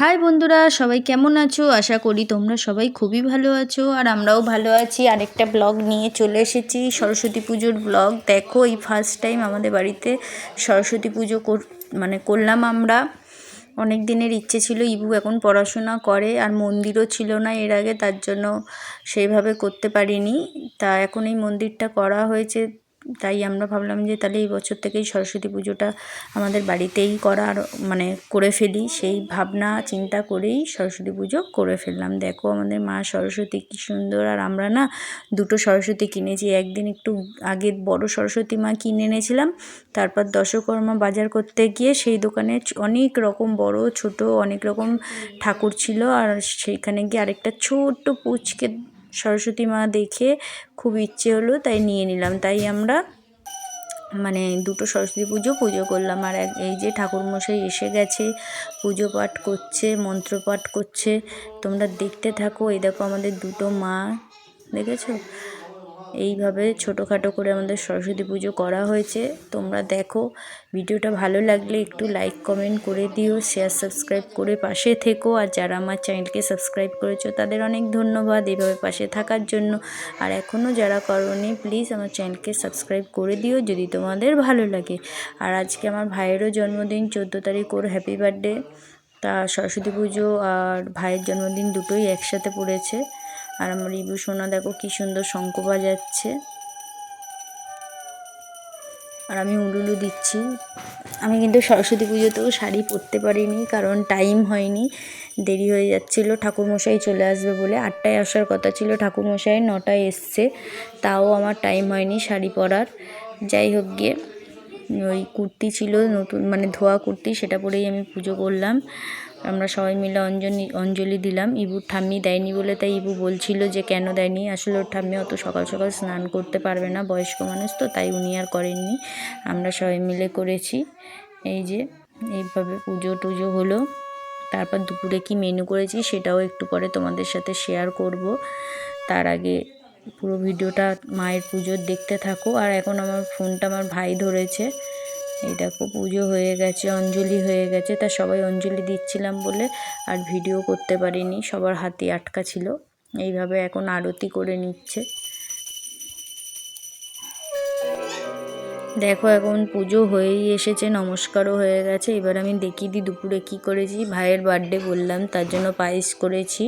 High বন্ধুরা, সবাই কেমন আছো? আশা করি তোমরা সবাই খুবই ভালো আছো, আর আমরাও ভালো আছি। আরেকটা ব্লগ নিয়ে চলে এসেছি, সরস্বতী পুজোর ব্লগ দেখো, এই ফার্স্ট টাইম আমাদের বাড়িতে সরস্বতী পুজো মানে করলাম আমরা। অনেক দিনের ইচ্ছে ছিল, ইবু এখন পড়াশোনা করে, আর মন্দিরও ছিল না এর আগে, তার জন্য সেইভাবে করতে পারিনি। তা এখন এই মন্দিরটা করা হয়েছে তাই আমরা ভাবলাম যে তাহলে এই বছর থেকেই সরস্বতী পুজোটা আমাদের বাড়িতেই করার মানে করে ফেলি। সেই ভাবনা, চিন্তা করেই সরস্বতী পুজো করে ফেললাম। দেখো আমাদের মা সরস্বতী কী সুন্দর। আর আমরা না দুটো সরস্বতী কিনেছি। একদিন একটু আগে বড় সরস্বতী মা কিনে এনেছিলাম। তারপর দশকর্মা বাজার করতে গিয়ে সেই দোকানে অনেক রকম বড়, ছোট অনেক রকম ঠাকুর ছিল। আর সেইখানে গিয়ে আরেকটা ছোট্ট পুচকে সরস্বতী মা দেখে খুব ইচ্ছে হলো তাই নিয়ে নিলাম। তাই আমরা মানে দুটো সরস্বতী পুজো পুজো করলাম। আর এই যে ঠাকুরমশাই এসে গেছে, পুজো পাঠ করছে, মন্ত্র পাঠ করছে। তোমরা দেখতে থাকো। এই দেখো আমাদের দুটো মা, দেখেছ? এইভাবে ছোটোখাটো করে আমাদের সরস্বতী পুজো করা হয়েছে। তোমরা দেখো, ভিডিওটা ভালো লাগলে একটু লাইক কমেন্ট করে দিও শেয়ার সাবস্ক্রাইব করে পাশে থেকো। আর যারা আমার চ্যানেলকে সাবস্ক্রাইব করেছ, তাদের অনেক ধন্যবাদ এইভাবে পাশে থাকার জন্য। আর এখনও যারা করনি প্লিজ আমার চ্যানেলকে সাবস্ক্রাইব করে দিও যদি তোমাদের ভালো লাগে। আর আজকে আমার ভাইয়েরও জন্মদিন, চোদ্দ তারিখ ওর হ্যাপি বার্থডে তা সরস্বতী পুজো আর ভাইয়ের জন্মদিন দুটোই একসাথে পড়েছে। আর আমার রিবু সোনা দেখো কি সুন্দর শঙ্খ বাজাচ্ছে। আর আমি উলুলু দিচ্ছি। আমি কিন্তু সরস্বতী পুজোতেও শাড়ি পরতে পারিনি, কারণ টাইম হয়নি, দেরি হয়ে যাচ্ছিল। ঠাকুরমশাই চলে আসবে বলে আটটায় আসার কথা ছিল, ঠাকুরমশাই নটায় এসছে, তাও আমার টাইম হয়নি শাড়ি পরার। যাই হোক গিয়ে ওই কুর্তি ছিল, নতুন মানে ধোয়া কুর্তি, সেটা পরেই আমি পুজো করলাম। আমরা সবাই মিলে অঞ্জলি অঞ্জলি দিলাম। ইবুর ঠাম্মি দেয়নি বলে তাই ইবু বলছিল যে, কেন দেয়নি? আসলে ওর ঠাম্মি অত সকাল সকাল স্নান করতে পারবে না, বয়স্ক মানুষ তো, তাই উনি আর করেননি। আমরা সবাই মিলে করেছি। এই যে, এইভাবে পুজো টুজো হলো। তারপর দুপুরে কি মেনু করেছি সেটাও একটু পরে তোমাদের সাথে শেয়ার করব। তার আগে পুরো ভিডিওটা মায়ের পুজোর দেখতে থাকো। আর এখন আমার ফোনটা আমার ভাই ধরেছে। এই দেখো, পুজো হয়ে গেছে, অঞ্জলি হয়ে গেছে। তা সবাই অঞ্জলি দিচ্ছিলাম বলে আর ভিডিও করতে পারিনি। সবার হাতে আটকা ছিল। এইভাবে এখন আরতি করে নিচ্ছে। দেখো, এখন পুজো হয়েই এসেছে, নমস্কারও হয়ে গেছে। এবার আমি দেখিয়ে দিই দুপুরে কী করেছি। ভাইয়ের বার্থডে বললাম, তার জন্য পায়েস করেছি।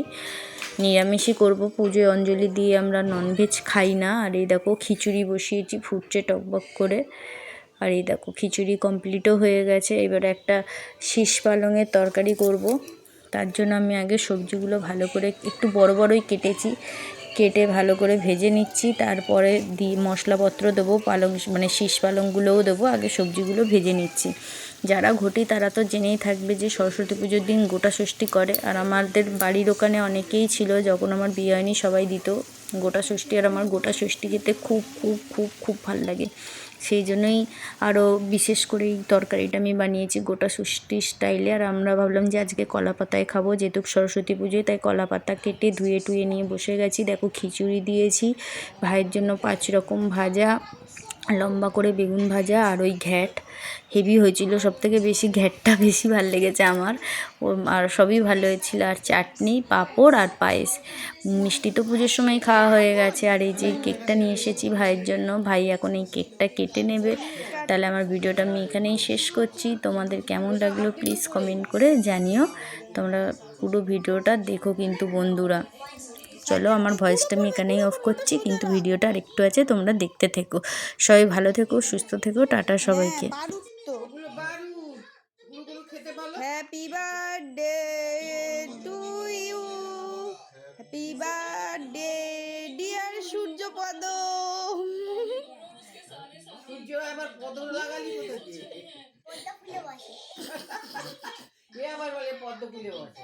নিরামিষই করব। পুজোয় অঞ্জলি দিয়ে আমরা ননভেজ খাই না। আর এই দেখো খিচুড়ি বসিয়েছি ফুটছে টকবক করে। আর এই দেখো খিচুড়ি কমপ্লিটও হয়ে গেছে। এবার একটা শীষ পালংয়ের তরকারি করব। তার জন্য আমি আগে সবজিগুলো ভালো করে একটু বড় বড়ই কেটেছি। কেটে ভালো করে ভেজে নিচ্ছি। তারপরে দি মশলাপত্র দেবো, পালং মানে শীষ পালংগুলোও দেবো। আগে সবজিগুলো ভেজে নিচ্ছি। যারা ঘটি তারা তো জেনেই থাকবে যে সরস্বতী পুজোর দিন গোটা ষষ্ঠী করে। আর আমাদের বাড়ির ওখানে অনেকেই ছিল, যখন আমার বিয়ে হয়নি সবাই দিত। গোটা ষষ্ঠী আর আমার গোটা ষষ্ঠী খেতে খুব খুব খুব খুব ভালো লাগে। সেই জন্যই আরও বিশেষ করে এই তরকারিটা আমি বানিয়েছি গোটা ষষ্ঠী স্টাইলে আর আমরা ভাবলাম যে আজকে কলা পাতায় খাব, যেহেতু সরস্বতী পুজোয়, তাই কলা পাতা কেটে ধুয়ে টুয়ে নিয়ে বসে গেছি। দেখো খিচুড়ি দিয়েছি, ভাইয়ের জন্য পাঁচ রকম ভাজা লম্বা করে বেগুন ভাজা আর ওই ঘ্যাট। হেভি হয়েছিল সব থেকে বেশি ঘ্যাটটা বেশি ভালো লেগেছে আমার। ও আর সবই ভালো হয়েছিল। আর চাটনি, পাঁপড় আর পায়েস। মিষ্টি তো পুজোর সময় খাওয়া হয়ে গেছে। আর এই যে কেকটা নিয়ে এসেছি ভাইয়ের জন্য, ভাই এখন এই কেকটা কেটে নেবে। তাহলে আমার ভিডিওটা আমি এখানেই শেষ করছি। তোমাদের কেমন লাগল প্লিজ কমেন্ট করে জানিও। তোমরা পুরো ভিডিওটা দেখো কিন্তু বন্ধুরা। চলো আমার ভয়েসটা আমি এখানেই অফ করছি কিন্তু ভিডিওটা আরেকটু আছে তোমরা দেখতে থেকো। সবাই ভালো থেকো সুস্থ থেকো টাটা সবাইকে। Happy birthday to you happy birthday dear Suryapad সূর্য আবার পদ্ম লাগালি কোথা দিয়ে? এ আবার বলে পদ্ম ফুলে বসে।